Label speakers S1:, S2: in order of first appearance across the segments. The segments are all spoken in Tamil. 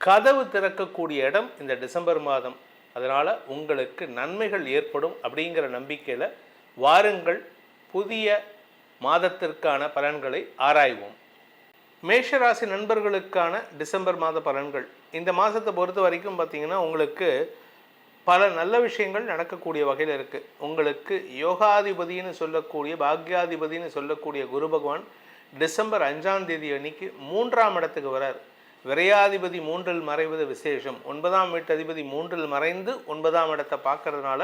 S1: கதவு திறக்கக்கூடிய இடம் இந்த டிசம்பர் மாதம். அதனால் உங்களுக்கு நன்மைகள் ஏற்படும் அப்படிங்கிற நம்பிக்கையில் வாருங்கள். புதிய மாதத்திற்கான பலன்களை ஆராய்வோம். மேஷராசி நண்பர்களுக்கான டிசம்பர் மாத பலன்கள். இந்த மாதத்தை பொறுத்த வரைக்கும் பார்த்திங்கன்னா உங்களுக்கு பல நல்ல விஷயங்கள் நடக்கக்கூடிய வகையில் இருக்குது உங்களுக்கு யோகாதிபதினு சொல்லக்கூடிய பாக்யாதிபதினு சொல்லக்கூடிய குரு பகவான் டிசம்பர் அஞ்சாம் தேதி அன்னைக்கு மூன்றாம் இடத்துக்கு வரார். விரையாதிபதி மூன்றில் மறைவது விசேஷம். ஒன்பதாம் வீட்டதிபதி மூன்றில் மறைந்து ஒன்பதாம் இடத்தை பார்க்கறதுனால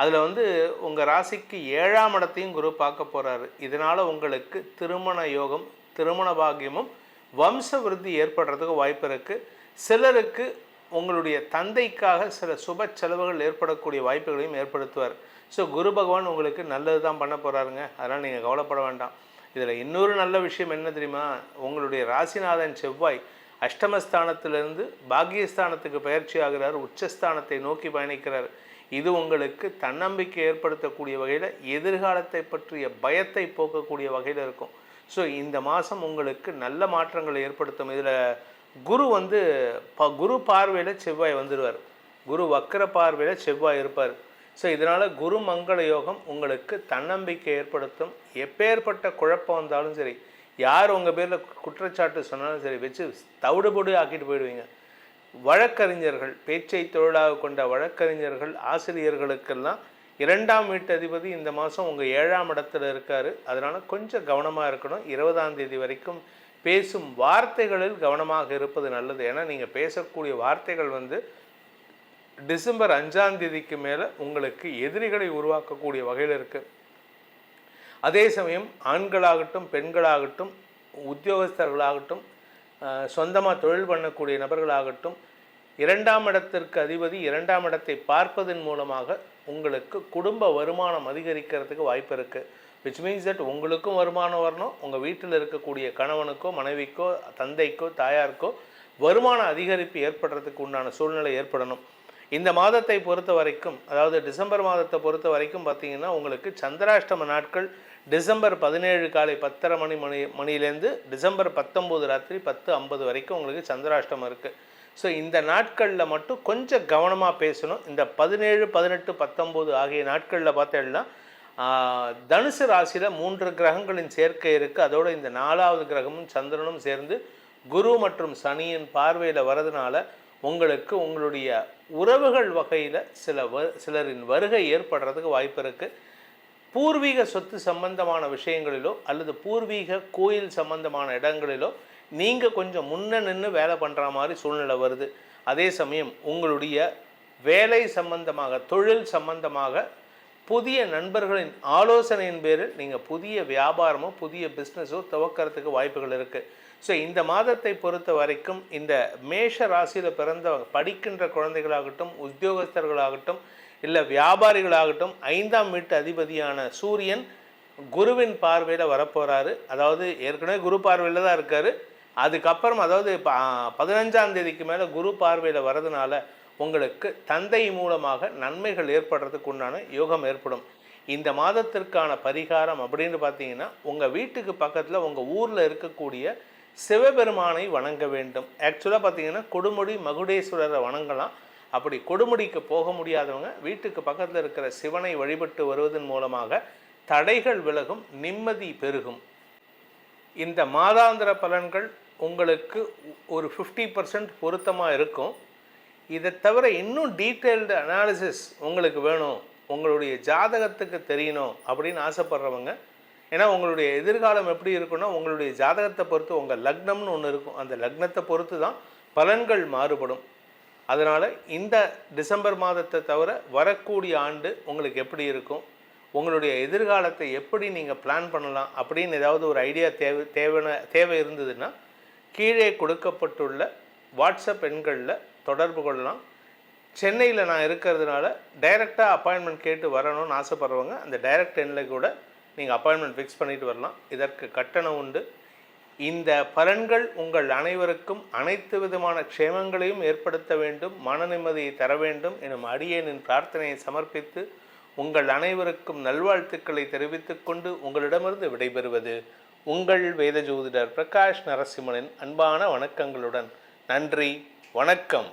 S1: அதில் வந்து உங்கள் ராசிக்கு ஏழாம் இடத்தையும் குரு பார்க்க போகிறாரு இதனால் உங்களுக்கு திருமண யோகம் திருமண பாகியமும் வம்ச விருத்தி ஏற்படுறதுக்கு வாய்ப்பு இருக்குது சிலருக்கு உங்களுடைய தந்தைக்காக சில சுப செலவுகள் ஏற்படக்கூடிய வாய்ப்புகளையும் ஏற்படுத்துவார். ஸோ குரு பகவான் உங்களுக்கு நல்லது தான் பண்ண போகிறாருங்க அதனால் நீங்கள் கவலைப்பட வேண்டாம். இதில் இன்னொரு நல்ல விஷயம் என்ன தெரியுமா? உங்களுடைய ராசிநாதன் செவ்வாய் அஷ்டமஸ்தானத்திலிருந்து பாக்யஸ்தானத்துக்கு பயிற்சி ஆகிறார் உச்சஸ்தானத்தை நோக்கி பயணிக்கிறார். இது உங்களுக்கு தன்னம்பிக்கை ஏற்படுத்தக்கூடிய வகையில் எதிர்காலத்தை பற்றிய பயத்தை போக்கக்கூடிய வகையில் இருக்கும். ஸோ இந்த மாதம் உங்களுக்கு நல்ல மாற்றங்களை ஏற்படுத்தும். இதில் குரு வந்து ப குரு பார்வையில் செவ்வாய் வந்துடுவார் குரு வக்கர பார்வையில் செவ்வாய் இருப்பார். ஸோ இதனால் குரு மங்கள யோகம் உங்களுக்கு தன்னம்பிக்கை ஏற்படுத்தும். எப்பேற்பட்ட குழப்பம் வந்தாலும் சரி யார் உங்கள் பேரில் குற்றச்சாட்டு சொன்னாலும் சரி வச்சு தவிடுபொடி ஆக்கிட்டு போயிடுவீங்க. வழக்கறிஞர்கள் பேச்சை தொழிலாக கொண்ட வழக்கறிஞர்கள் ஆசிரியர்களுக்கெல்லாம் இரண்டாம் வீட்டு அதிபதி இந்த மாதம் உங்கள் ஏழாம் இடத்துல இருக்கார். அதனால் கொஞ்சம் கவனமாக இருக்கணும். இருபதாம் தேதி வரைக்கும் பேசும் வார்த்தைகளில் கவனமாக இருப்பது நல்லது. ஏன்னா நீங்கள் பேசக்கூடிய வார்த்தைகள் வந்து டிசம்பர் அஞ்சாம் தேதிக்கு மேலே உங்களுக்கு எதிரிகளை உருவாக்கக்கூடிய வகையில் இருக்குது அதே சமயம் ஆண்களாகட்டும் பெண்களாகட்டும் உத்தியோகஸ்தர்களாகட்டும் சொந்தமாக தொழில் பண்ணக்கூடிய நபர்களாகட்டும் இரண்டாம் இடத்திற்கு அதிபதி இரண்டாம் இடத்தை பார்ப்பதன் மூலமாக உங்களுக்கு குடும்ப வருமானம் அதிகரிக்கிறதுக்கு வாய்ப்பு இருக்குது விச் மீன்ஸ் தட் உங்களுக்கும் வருமானம் வரணும். உங்கள் வீட்டில் இருக்கக்கூடிய கணவனுக்கோ மனைவிக்கோ தந்தைக்கோ தாயாருக்கோ வருமான அதிகரிப்பு ஏற்படுறதுக்கு உண்டான சூழ்நிலை ஏற்படணும். இந்த மாதத்தை பொறுத்த வரைக்கும் அதாவது டிசம்பர் மாதத்தை பொறுத்த வரைக்கும் பார்த்தீங்கன்னா உங்களுக்கு சந்திராஷ்டம நாட்கள் டிசம்பர் பதினேழு காலை பத்தரை மணி மணி மணிலேருந்து டிசம்பர் பத்தொம்போது ராத்திரி பத்து ஐம்பது வரைக்கும் உங்களுக்கு சந்திராஷ்டமம் இருக்குது ஸோ இந்த நாட்களில் மட்டும் கொஞ்சம் கவனமாக பேசணும். இந்த பதினேழு பதினெட்டு பத்தொம்போது ஆகிய நாட்களில் பார்த்தேன்னா தனுசு ராசியில் மூன்று கிரகங்களின் சேர்க்கை இருக்குது அதோடு இந்த நாலாவது கிரகமும் சந்திரனும் சேர்ந்து குரு மற்றும் சனியின் பார்வையில் வரதுனால உங்களுக்கு உங்களுடைய உறவுகள் வகையில் சில வ சிலரின் வருகை ஏற்படுறதுக்கு வாய்ப்பு இருக்குது பூர்வீக சொத்து சம்பந்தமான விஷயங்களிலோ அல்லது பூர்வீக கோயில் சம்பந்தமான இடங்களிலோ நீங்கள் கொஞ்சம் முன்ன நின்று வேலை பண்ணுற மாதிரி சூழ்நிலை வருது. அதே சமயம் உங்களுடைய வேலை சம்பந்தமாக தொழில் சம்பந்தமாக புதிய நண்பர்களின் ஆலோசனையின் பேரில் நீங்கள் புதிய வியாபாரமோ புதிய பிஸ்னஸோ துவக்கிறதுக்கு வாய்ப்புகள் இருக்குது ஸோ இந்த மாதத்தை பொறுத்த வரைக்கும் இந்த மேஷ ராசியில் பிறந்த படிக்கின்ற குழந்தைகளாகட்டும் உத்தியோகஸ்தர்களாகட்டும் இல்லை வியாபாரிகளாகட்டும் ஐந்தாம் வீட்டு அதிபதியான சூரியன் குருவின் பார்வையில் வரப்போகிறாரு அதாவது ஏற்கனவே குரு பார்வையில் தான் இருக்கார். அதுக்கப்புறம் அதாவது பதினஞ்சாம் தேதிக்கு மேலே குரு பார்வையில் வரதுனால உங்களுக்கு தந்தை மூலமாக நன்மைகள் ஏற்படுறதுக்கு உண்டான யோகம் ஏற்படும். இந்த மாதத்திற்கான பரிகாரம் அப்படின்னு பார்த்தீங்கன்னா உங்கள் வீட்டுக்கு பக்கத்தில் உங்கள் ஊரில் இருக்கக்கூடிய சிவபெருமானை வணங்க வேண்டும். ஆக்சுவலாக பார்த்தீங்கன்னா கொடுமுடி மகுடேஸ்வரரை வணங்கலாம். அப்படி கொடுமுடிக்கு போக முடியாதவங்க வீட்டுக்கு பக்கத்தில் இருக்கிற சிவனை வழிபட்டு வருவதன் மூலமாக தடைகள் விலகும் நிம்மதி பெருகும். இந்த மாதாந்திர பலன்கள் உங்களுக்கு ஒரு ஃபிஃப்டி பர்சன்ட் பொருத்தமாக இருக்கும். இதை தவிர இன்னும் டீட்டெயில்டு அனாலிசிஸ் உங்களுக்கு வேணும். உங்களுடைய ஜாதகத்துக்கு தெரியணும் அப்படின்னு ஆசைப்படுறவங்க ஏன்னா உங்களுடைய எதிர்காலம் எப்படி இருக்குன்னா உங்களுடைய ஜாதகத்தை பொறுத்து உங்கள் லக்னம்னு ஒன்று இருக்கும். அந்த லக்னத்தை பொறுத்து தான் பலன்கள் மாறுபடும். அதனால் இந்த டிசம்பர் மாதத்தை தவிர வரக்கூடிய ஆண்டு உங்களுக்கு எப்படி இருக்கும்? உங்களுடைய எதிர்காலத்தை எப்படி நீங்கள் பிளான் பண்ணலாம்? அப்படின்னு ஏதாவது ஒரு ஐடியா தேவை தேவையான தேவை இருந்ததுன்னா கீழே கொடுக்கப்பட்டுள்ள வாட்ஸ்அப் எண்களில் தொடர்பு கொள்ளலாம். சென்னையில் நான் இருக்கிறதுனால டைரெக்டாக அப்பாயின்மெண்ட் கேட்டு வரணும்னு ஆசைப்படுறவங்க அந்த டைரக்ட் எண்ணில் கூட நீங்கள் அப்பாயின்மெண்ட் ஃபிக்ஸ் பண்ணிட்டு வரலாம். இதற்கு கட்டணம் உண்டு. இந்த பலன்கள் உங்கள் அனைவருக்கும் அனைத்து விதமான க்ஷேமங்களையும் ஏற்படுத்த வேண்டும் மன நிம்மதியை தர வேண்டும் எனும் அடியேனின் பிரார்த்தனையை சமர்ப்பித்து உங்கள் அனைவருக்கும் நல்வாழ்த்துக்களை தெரிவித்துக் கொண்டு உங்களிடமிருந்து விடைபெறுவது உங்கள் வேத ஜோதிடர் பிரகாஷ் நரசிம்மனின் அன்பான வணக்கங்களுடன். நன்றி வணக்கம்.